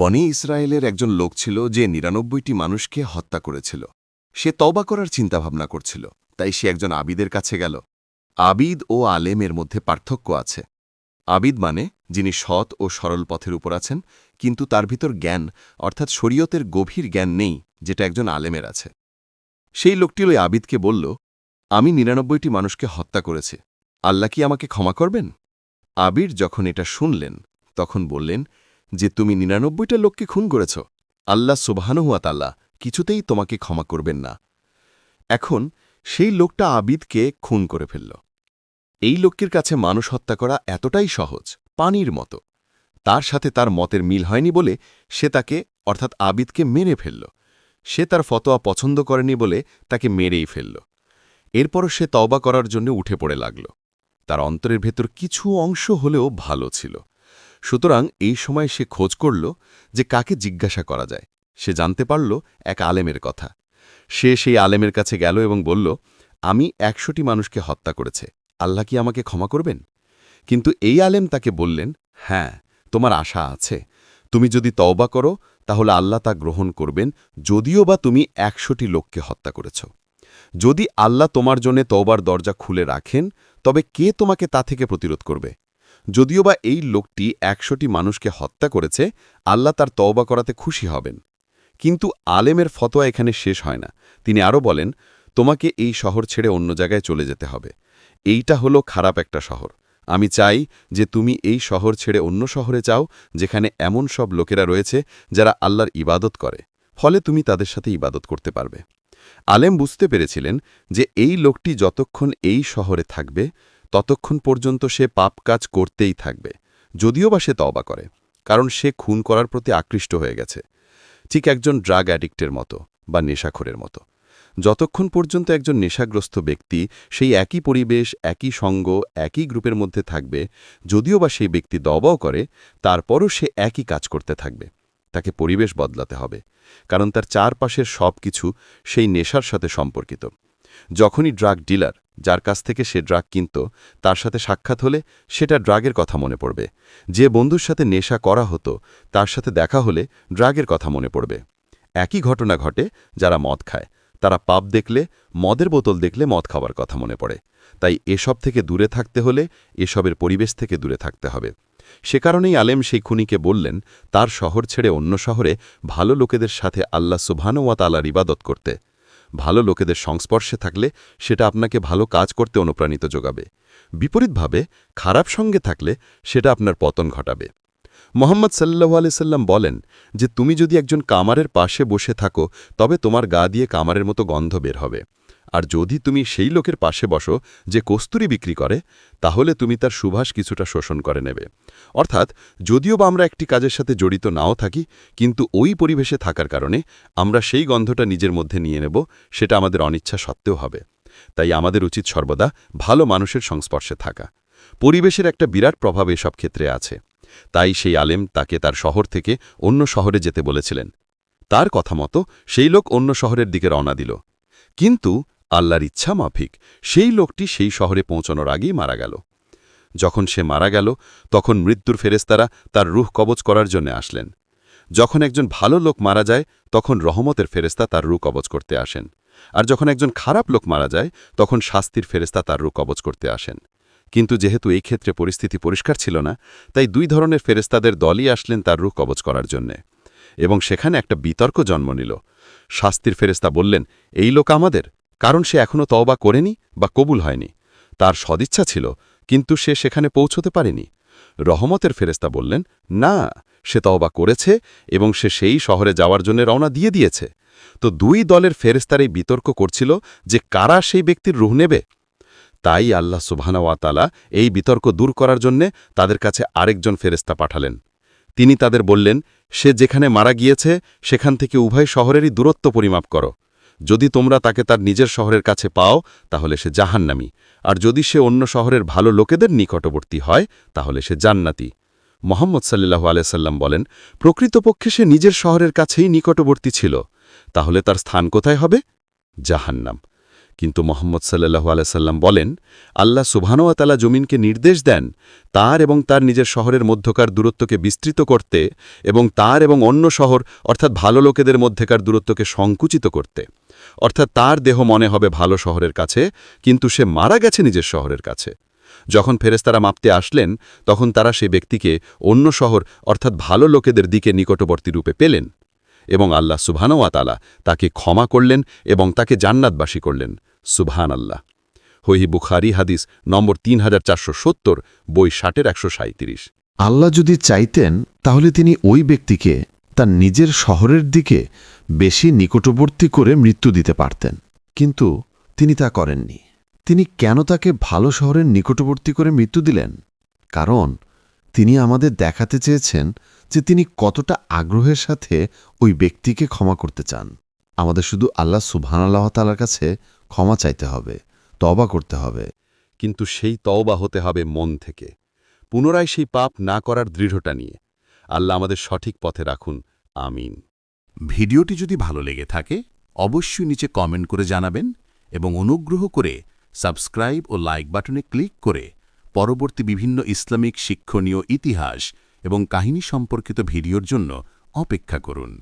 বনি ইসরায়েলের একজন লোক ছিল যে নিরানব্বইটি মানুষকে হত্যা করেছিল। সে তবা করার চিন্তাভাবনা করছিল, তাই সে একজন আবিদের কাছে গেল। আবিদ ও আলেমের মধ্যে পার্থক্য আছে। আবিদ মানে যিনি সৎ ও সরল পথের উপর আছেন, কিন্তু তার ভিতর জ্ঞান, অর্থাৎ শরীয়তের গভীর জ্ঞান নেই, যেটা একজন আলেমের আছে। সেই লোকটি ওই আবিদকে বলল, আমি নিরানব্বইটি মানুষকে হত্যা করেছি। আল্লাহ কি আমাকে ক্ষমা করবেন? আবির যখন এটা শুনলেন, তখন বললেন যে তুমি নিরানব্বইটা লোককে খুন করেছ। আল্লাহ সুবাহানুয়া তাল্লাহ কিছুতেই তোমাকে ক্ষমা করবেন না। এখন সেই লোকটা আবিদকে খুন করে ফেলল। এই লোকটির কাছে মানুষ হত্যা করা এতটাই সহজ, পানির মতো। তার সাথে তার মতের মিল হয়নি বলে সে তাকে, অর্থাৎ আবিদকে মেরে ফেলল। সে তার ফতোয়া পছন্দ করেনি বলে তাকে মেরেই ফেলল। এরপরও সে তওবা করার জন্য উঠে পড়ে লাগল। তার অন্তরের ভেতর কিছু অংশ হলেও ভালো ছিল। সুতরাং এই সময় সে খোঁজ করল যে কাকে জিজ্ঞাসা করা যায়। সে জানতে পারল এক আলেমের কথা। সে সেই আলেমের কাছে গেল এবং বলল, আমি একশোটি মানুষকে হত্যা করেছে। আল্লাহ কি আমাকে ক্ষমা করবেন? কিন্তু এই আলেম তাকে বললেন হ্যাঁ তোমার আশা আছে। তুমি যদি তওবা করো, তাহলে আল্লাহ তা গ্রহণ করবেন, যদিও বা তুমি একশোটি লোককে হত্যা করেছ। যদি আল্লাহ তোমার জন্যে তওবার দরজা খুলে রাখেন, তবে কে তোমাকে তা থেকে প্রতিরোধ করবে? যদিও বা এই লোকটি একশোটি মানুষকে হত্যা করেছে, আল্লাহ তার তওবা করাতে খুশি হবেন। কিন্তু আলেমের ফতোয়া এখানে শেষ হয় না। তিনি আরও বলেন, তোমাকে এই শহর ছেড়ে অন্য জায়গায় চলে যেতে হবে। এইটা হলো খারাপ একটা শহর। আমি চাই যে তুমি এই শহর ছেড়ে অন্য শহরে যাও, যেখানে এমন সব লোকেরা রয়েছে যারা আল্লাহর ইবাদত করে। ফলে তুমি তাদের সাথে ইবাদত করতে পারবে। আলেম বুঝতে পেরেছিলেন যে এই লোকটি যতক্ষণ এই শহরে থাকবে ততক্ষণ পর্যন্ত সে পাপ কাজ করতেই থাকবে, যদিও বা সে তওবা করে, কারণ সে খুন করার প্রতি আকৃষ্ট হয়ে গেছে। ঠিক একজন ড্রাগ অ্যাডিক্টের মতো বা নেশাখোরের মতো। যতক্ষণ পর্যন্ত একজন নেশাগ্রস্ত ব্যক্তি সেই একই পরিবেশ, একই সঙ্গ, একই গ্রুপের মধ্যে থাকবে, যদিও বা সেই ব্যক্তি দবাও করে, তারপরও সে একই কাজ করতে থাকবে। তাকে পরিবেশ বদলাতে হবে, কারণ তার চারপাশের সব কিছু সেই নেশার সাথে সম্পর্কিত। যখনই ড্রাগ ডিলার যার কাছ থেকে সে ড্রাগ কিনত, তার সাথে সাক্ষাৎ হলে সেটা ড্রাগের কথা মনে পড়বে। যে বন্ধুর সাথে নেশা করা হতো, তার সাথে দেখা হলে ড্রাগের কথা মনে পড়বে। একই ঘটনা ঘটে যারা মদ খায়। তারা পাপ দেখলে, মদের বোতল দেখলে মদ খাওয়ার কথা মনে পড়ে। তাই এসব থেকে দূরে থাকতে হলে এসবের পরিবেশ থেকে দূরে থাকতে হবে। সে কারণেই আলেম সেই খুনিকে বললেন, তার শহর ছেড়ে অন্য শহরে ভালো লোকেদের সাথে আল্লাহ সুবহানুয়াতালার ইবাদত করতে। ভালো লোকেদের সংস্পর্শে থাকলে সেটা আপনাকে ভালো কাজ করতে অনুপ্রাণিত যোগাবে। বিপরীতভাবে, খারাপ সঙ্গে থাকলে সেটা আপনার পতন ঘটাবে। মোহাম্মদ সাল্লাহ আলিয়াল্লাম বলেন যে, তুমি যদি একজন কামারের পাশে বসে থাকো, তবে তোমার গা দিয়ে কামারের মতো গন্ধ বের হবে। আর যদি তুমি সেই লোকের পাশে বসো যে কস্তুরি বিক্রি করে, তাহলে তুমি তার সুভাষ কিছুটা শোষণ করে নেবে। অর্থাৎ, যদিও বা আমরা একটি কাজের সাথে জড়িত নাও থাকি, কিন্তু ওই পরিবেশে থাকার কারণে আমরা সেই গন্ধটা নিজের মধ্যে নিয়ে নেব, সেটা আমাদের অনিচ্ছা সত্ত্বেও হবে। তাই আমাদের উচিত সর্বদা ভালো মানুষের সংস্পর্শে থাকা। পরিবেশের একটা বিরাট প্রভাব এসব ক্ষেত্রে আছে। তাই সেই আলেম তাকে তার শহর থেকে অন্য শহরে যেতে বলেছিলেন। তার কথা মতো সেই লোক অন্য শহরের দিকে রওনা দিল। কিন্তু আল্লাহর ইচ্ছা মাফিক, সেই লোকটি সেই শহরে পৌঁছানোর আগেই মারা গেল। যখন সে মারা গেল, তখন মৃত্যুর ফেরেস্তারা তার রুহ কবচ করার জন্য আসলেন। যখন একজন ভালো লোক মারা যায়, তখন রহমতের ফেরেস্তা তার রু কবচ করতে আসেন। আর যখন একজন খারাপ লোক মারা যায়, তখন শাস্তির ফেরেস্তা তার রু কবচ করতে আসেন। কিন্তু যেহেতু এই ক্ষেত্রে পরিস্থিতি পরিষ্কার ছিল না, তাই দুই ধরনের ফেরেস্তাদের দলই আসলেন তার রুখ কবচ করার জন্যে। এবং সেখানে একটা বিতর্ক জন্ম নিল। শাস্তির ফেরেস্তা বললেন, এই লোক আমাদের? কারণ সে এখনও তওবা করেনি বা কবুল হয়নি। তার সদিচ্ছা ছিল, কিন্তু সে সেখানে পৌঁছতে পারেনি। রহমতের ফেরেস্তা বললেন, না, সে তওবা করেছে এবং সে সেই শহরে যাওয়ার জন্য রওনা দিয়ে দিয়েছে। তো দুই দলের ফেরেস্তার এই বিতর্ক করছিল যে কারা সেই ব্যক্তির রুহ নেবে? তাই আল্লাহ সুবহানাওয়াতালা এই বিতর্ক দূর করার জন্যে তাদের কাছে আরেকজন ফেরেস্তা পাঠালেন। তিনি তাদের বললেন, সে যেখানে মারা গিয়েছে, সেখান থেকে উভয় শহরেরই দূরত্ব পরিমাপ করো। যদি তোমরা তাকে তার নিজের শহরের কাছে পাও, তাহলে সে জাহান্নামি। আর যদি সে অন্য শহরের ভালো লোকেদের নিকটবর্তী হয়, তাহলে সে জান্নাতি। মোহাম্মদ সাল্লাহ আলাইসাল্লাম বলেন, প্রকৃতপক্ষে সে নিজের শহরের কাছেই নিকটবর্তী ছিল। তাহলে তার স্থান কোথায় হবে? জাহান্নাম। কিন্তু মোহাম্মদ সাল্লাহু আলাইসাল্লাম বলেন, আল্লাহ সুবহানুয়াতালা জমিনকে নির্দেশ দেন তার এবং তার নিজের শহরের মধ্যকার দূরত্বকে বিস্তৃত করতে এবং তার এবং অন্য শহর, অর্থাৎ ভালো লোকেদের মধ্যেকার দূরত্বকে সংকুচিত করতে। অর্থাৎ তার দেহ মনে হবে ভালো শহরের কাছে, কিন্তু সে মারা গেছে নিজের শহরের কাছে। যখন ফেরেস্তারা মাপতে আসলেন, তখন তারা সে ব্যক্তিকে অন্য শহর, অর্থাৎ ভালো লোকেদের দিকে নিকটবর্তী রূপে পেলেন। এবং আল্লাহ সুবহানওয়াতালা তাকে ক্ষমা করলেন এবং তাকে জান্নাতবাসী করলেন। সুবহান আল্লাহ হহি বুখারি হাদিস নম্বর তিন হাজার চারশো সত্তর, বই ষাটের একশো আল্লাহ যদি চাইতেন, তাহলে তিনি ওই ব্যক্তিকে তার নিজের শহরের দিকে বেশি নিকটবর্তী করে মৃত্যু দিতে পারতেন। কিন্তু তিনি তা করেননি। তিনি কেন তাকে ভালো শহরের নিকটবর্তী করে মৃত্যু দিলেন? কারণ তিনি আমাদের দেখাতে চেয়েছেন যে তিনি কতটা আগ্রহের সাথে ওই ব্যক্তিকে ক্ষমা করতে চান। আমাদের শুধু আল্লাহ সুবহানাল্লাহ তালার কাছে ক্ষমা চাইতে হবে তবা করতে হবে। কিন্তু সেই তওবা হতে হবে মন থেকে। পুনরায় সেই পাপ না করার দৃঢ়তা নিয়ে। আল্লাহ আমাদের সঠিক পথে রাখুন। আমিন। ভিডিওটি যদি ভালো লেগে থাকে অবশ্যই নিচে কমেন্ট করে জানাবেন এবং অনুগ্রহ করে সাবস্ক্রাইব ও লাইক বাটনে ক্লিক করে পরবর্তী বিভিন্ন ইসলামিক শিক্ষণীয় ইতিহাস এবং কাহিনী সম্পর্কিত ভিডিওর জন্য অপেক্ষা করুন।